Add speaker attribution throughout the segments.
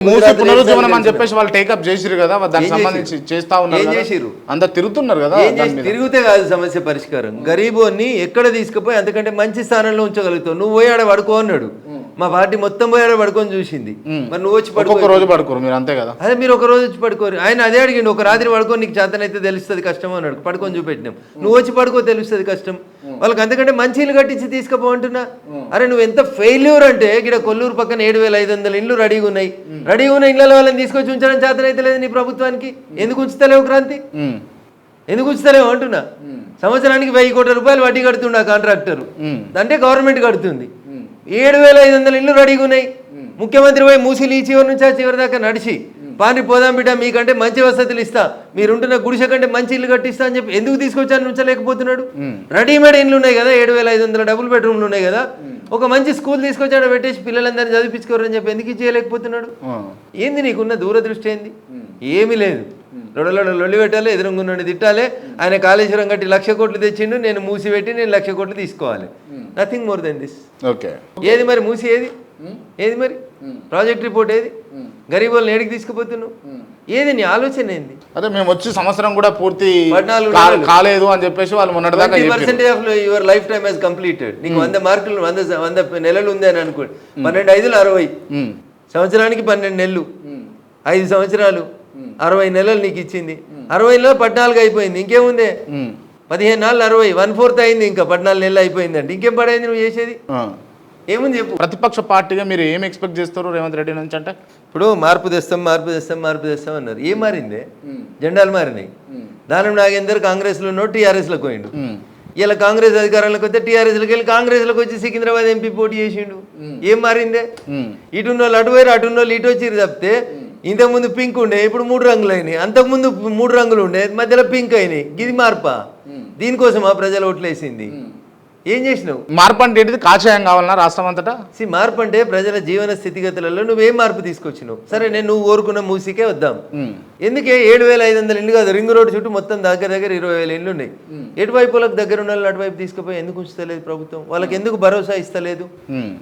Speaker 1: మూసి పునరుజ్జీవనం అని చెప్పేసి వాళ్ళు టేకప్ చేసిరు కదా దానికి సంబంధించి? చేస్తా ఉన్నారు? అంతా తిరుగుతున్నారు కదా.
Speaker 2: తిరిగితే కాదు సమస్య పరిష్కారం గరీబోన్ని ఎక్కడ తీసుకుపోయి అంతకంటే మంచి స్థానంలో ఉంచగలుగుతావు నువ్వు పోయి ఆడ పడుకో అన్నాడు మా పార్టీ మొత్తం పోయి ఆడ పడుకొని చూసింది. మరి నువ్వు వచ్చి పడుకో
Speaker 1: రోజు పడుకోరు మీరు అంతే కదా?
Speaker 2: అదే మీరు ఒక రోజు వచ్చి పడుకోరు. ఆయన అదే అడిగిండు ఒక రాత్రి పడుకొని నీకు చేతనైతే తెలుస్తుంది కష్టం అన్నాడు. పడుకొని చూపెట్టినాం. నువ్వు వచ్చి పడుకో తెలుస్తుంది కష్టం. వాళ్ళకి అంతకంటే మంచి ఇల్లు కట్టించి తీసుకుపోంటున్నా అరే నువ్వు ఎంత ఫెయిల్యూర్ అంటే ఇక్కడ కొల్లూరు పక్కన ఏడు వేల ఐదు వందల ఇల్లు రెడీగా ఉన్నాయి. రెడీగా ఉన్న ఇళ్ళ వాళ్ళని తీసుకొచ్చి ఉంచడం చేతనైతే లేదు నీ ప్రభుత్వానికి. ఎందుకు ఉంచుతలేవు క్రాంతి. ఎందుకు ఉంచుతలేవు అంటున్నా? సంవత్సరానికి వెయ్యి కోట్ల రూపాయలు వడ్డీ కడుతుండ కాంట్రాక్టర్. అంటే గవర్నమెంట్ కడుతుంది. ఏడు వేల ఐదు వందల ఇల్లు రెడీగా ఉన్నాయి ముఖ్యమంత్రి పోయి మూసిలు ఈ చివరి నుంచి ఆ చివరి దాకా నడిచి పాని పోదాం బిడ్డ మీకంటే మంచి వసతులు ఇస్తా. మీరుంటున్న గుడిసె కంటే మంచి ఇల్లు కట్టిస్తా అని చెప్పి ఎందుకు తీసుకొచ్చాను ఉంచలేకపోతున్నాడు రెడీమేడ్ ఇల్లు ఉన్నాయి కదా ఏడు వేల ఐదు వందల డబుల్ బెడ్రూమ్లు ఉన్నాయి కదా. ఒక మంచి స్కూల్ తీసుకొచ్చాడు పెట్టేసి పిల్లలందరినీ చదివించుకోరని చెప్పి ఎందుకు చేయలేకపోతున్నాడు. ఏంది నీకున్న దూరదృష్టి ఏంది? ఏమీ లేదు. లొడలొడ లొల్లి పెట్టాలి ఎదురుగున్నాడు తిట్టాలి. ఆయన కాళేశ్వరం కట్టి లక్ష కోట్లు తెచ్చిండు నేను మూసి పెట్టి నేను లక్ష కోట్లు తీసుకోవాలి. Nothing more than this
Speaker 1: okay
Speaker 2: ఏది మరి మూసి ఏది? ఏది మరి? ప్రాజెక్ట్ రిపోర్ట్ ఏది? గరీబ్ వాళ్ళని ఏడికి తీసుకుపోతున్నావు? ఏది నీ ఆలోచన ఏంది?
Speaker 1: అదే మేము వచ్చి సంవత్సరం కూడా పూర్తి. కాలేదు అని చెప్పేసి వాళ్ళు మొన్నటిదాకా.
Speaker 2: Percentage of your life time has completed నీకు వంద మార్కులు వంద వంద నెలలు ఉంది అని అనుకోండి పన్నెండు ఐదులు అరవై. సంవత్సరానికి పన్నెండు నెలలు. ఐదు సంవత్సరాలు. అరవై నెలలు నీకు ఇచ్చింది. అరవైలో పద్నాలుగు అయిపోయింది. ఇంకేముంది. పదిహేను నాలుగు అరవై వన్ ఫోర్త్ అయింది ఇంకా పద్నాలుగు నెలలు అయిపోయిందండి. ఇంకేం పడైంది నువ్వు చేసేది. ఏముంది చెప్పు.
Speaker 1: ప్రతిపక్ష పార్టీగా మీరు ఏం ఎక్స్పెక్ట్ చేస్తారు రేవంత్ రెడ్డి నుంచి అంటే?
Speaker 2: ఇప్పుడు మార్పు తెస్తాం మార్పు తెస్తాం మార్పు తెస్తాం అన్నారు. ఏం మారిందే? జెండాలు మారినాయి. దానం నాగేందర్ కాంగ్రెస్లో ఉన్నాడు టీఆర్ఎస్లోకి పోయిండు. ఇలా కాంగ్రెస్ అధికారంలోకి వస్తే టీఆర్ఎస్లోకి వెళ్ళి కాంగ్రెస్లోకి వచ్చి సికింద్రాబాద్ ఎంపీ పోటీ చేసిండు. ఏం మారిందే. ఇటున్న వాళ్ళు అటు పోయారు అటున్న వాళ్ళు ఇటు వచ్చి తప్పితే ఇంతకుముందు పింక్ ఉండే ఇప్పుడు మూడు రంగులు అయినాయి. అంతకుముందు మూడు రంగులు ఉండే మధ్యలో పింక్ అయినాయి. ఇది మార్పా? దీనికోసమా ప్రజలు ఓట్లేసింది? ఏం చేసినావు?
Speaker 1: మార్పు అంటే ఏంటిది? కాషాయం కావాలన్నా రాష్ట్రం అంతటా?
Speaker 2: సి మార్పు అంటే ప్రజల జీవన స్థితిగతులలో నువ్వేం మార్పు తీసుకొచ్చినావు? సరే నేను నువ్వు కోరుకున్న మూసికే వద్దాం.
Speaker 1: ఉమ్.
Speaker 2: ఎందుకే ఏడు వేల ఐదు వందల ఇల్లు కాదు రింగ్ రోడ్ చుట్టూ మొత్తం దగ్గర దగ్గర ఇరవై వేల ఇల్లు ఉన్నాయి. ఎటువైపులకు దగ్గర ఉన్న వాళ్ళని అటువైపు తీసుకుపోయి ఎందుకు ఉంచుతలేదు ప్రభుత్వం? వాళ్ళకి ఎందుకు భరోసా ఇస్తలేదు.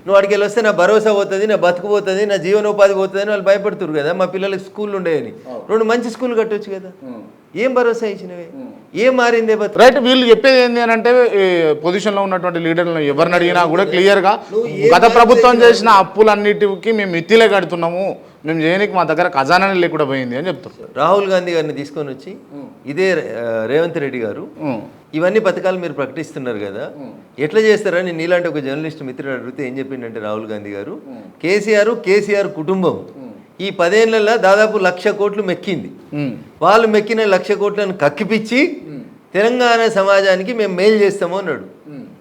Speaker 2: నువ్వు అడిగి వెళ్ళి వస్తే నా భరోసా పోతుంది నా బతుకు పోతుంది నా జీవనోపాధి పోతుంది అని వాళ్ళు భయపడుతురు కదా? మా పిల్లలకి స్కూల్ ఉండేయని. రెండు మంచి స్కూల్ కట్టొచ్చు కదా? ఏం భరోసా ఇచ్చినవే? ఏం మారిందే
Speaker 1: రైట్ వీళ్ళు చెప్పేది ఏంటి అని అంటే పొజిషన్లో ఉన్నటువంటి లీడర్లను ఎవరిని అడిగినా కూడా క్లియర్గా గత ప్రభుత్వం చేసిన అప్పులన్నిటికి మేము మిత్తిలే కడుతున్నాము. మేము చేయడానికి మా దగ్గర ఖజానా లేకుండా పోయింది అని చెప్తారు.
Speaker 2: రాహుల్ గాంధీ గారిని తీసుకొని వచ్చి ఇదే ఆ, రేవంత్ రెడ్డి గారు
Speaker 1: ఉమ్.
Speaker 2: ఇవన్నీ పథకాలు మీరు ప్రకటిస్తున్నారు కదా ఎట్లా చేస్తారని నీలాంటి ఒక జర్నలిస్ట్ మిత్రుడు అడిగితే ఏం చెప్పిండంటే రాహుల్ గాంధీ గారు కేసీఆర్ కేసీఆర్ కుటుంబం. ఈ పదేళ్ళలో దాదాపు లక్ష కోట్లు మెక్కింది. వాళ్ళు మెక్కిన లక్ష కోట్లను కక్కిపిచ్చి తెలంగాణ సమాజానికి మేము మెయిల్ చేస్తాము అన్నాడు.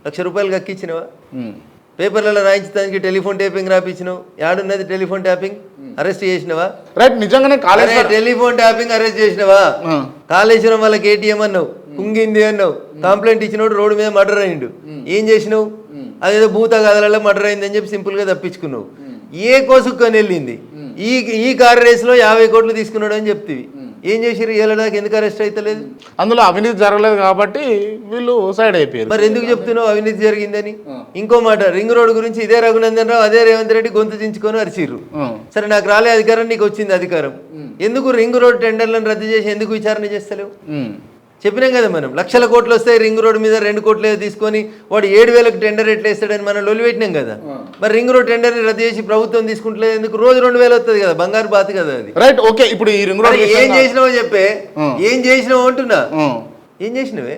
Speaker 2: లక్ష రూపాయలు కక్కిచ్చినవా?
Speaker 1: ఉమ్.
Speaker 2: పేపర్లలో రాయించడానికి టెలిఫోన్ టేపింగ్ రాపించినావు యాడున్నది టెలిఫోన్ ట్యాపింగ్? అరెస్ట్ చేసినవా?
Speaker 1: రైట్ నిజంగానే
Speaker 2: టెలిఫోన్ ట్యాపింగ్ అరెస్ట్ చేసినవా. కాళేశ్వరం వాళ్ళకి ఏటీఎం అన్నావు. కుంగింది అన్నావు. కంప్లైంట్ ఇచ్చినోడు రోడ్డు మీద మర్డర్ అయిండు. ఏం చేసినావు? అదేదో భూత కథలలో మర్డర్ అయిందని చెప్పి సింపుల్గా తప్పించుకున్నావు ఏ కోసుకొని వెళ్ళింది ఈ ఈ కార్ రేస్లో యాభై కోట్లు తీసుకున్నాడు అని చెప్తివి. ఏం చేసిరు ఏళ్ళదాకా ఎందుకు అరెస్ట్ అవుతలేదు
Speaker 1: అందులో అవినీతి జరగలేదు కాబట్టి వీళ్ళు సైడ్ అయిపోయారు.
Speaker 2: మరి ఎందుకు చెప్తున్నావు అవినీతి జరిగిందని? ఇంకో మాట రింగ్ రోడ్ గురించి ఇదే రఘునందన్ రావు అదే రేవంత్ రెడ్డి గొంతు దించుకొని అరిచిర్రు. సరే నాకు రాలే అధికారం నీకు వచ్చింది అధికారం. ఎందుకు రింగ్ రోడ్ టెండర్లను రద్దు చేసి ఎందుకు విచారణ చేస్తలేవు. చెప్పినాం కదా మనం. లక్షల కోట్లు వస్తాయి రింగ్ రోడ్ మీద రెండు కోట్లు తీసుకొని వాడు ఏడు వేలకు టెండర్ ఎట్లా వేస్తాడని మనం లొల్లి పెట్టినాం కదా. మరి రింగ్ రోడ్ టెండర్ని రద్దు చేసి ప్రభుత్వం తీసుకుంటలేదు ఎందుకు? రోజు రెండు వేలు వస్తుంది కదా బంగారు బాత్ కదా అది.
Speaker 1: రైట్ ఓకే ఇప్పుడు ఈ రింగ్ రోడ్
Speaker 2: ఏం చేసినావో చెప్పే. ఏం చేసినావు అంటున్నా. ఏం చేసినవే?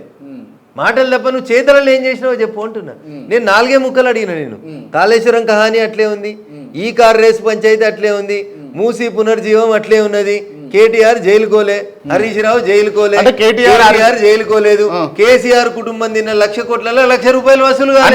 Speaker 2: మాటలు తప్ప నువ్వు చేతలలో ఏం చేసినావో చెప్పు అంటున్నా. నేను నాలుగే ముక్కలు అడిగిన నేను. కాళేశ్వరం కహాని అట్లే ఉంది ఈ కార్ రేస్ పంచాయతీ అట్లే ఉంది మూసి పునర్జీవం అట్లే ఉన్నది కేటీఆర్ జైలుకోలే హరీష్ రావు జైలుకోలే
Speaker 1: కేటీఆర్
Speaker 2: జైలుకోలేదు. కేసీఆర్ కుటుంబం తిన్న లక్ష కోట్లలో లక్ష రూపాయలు వసూలు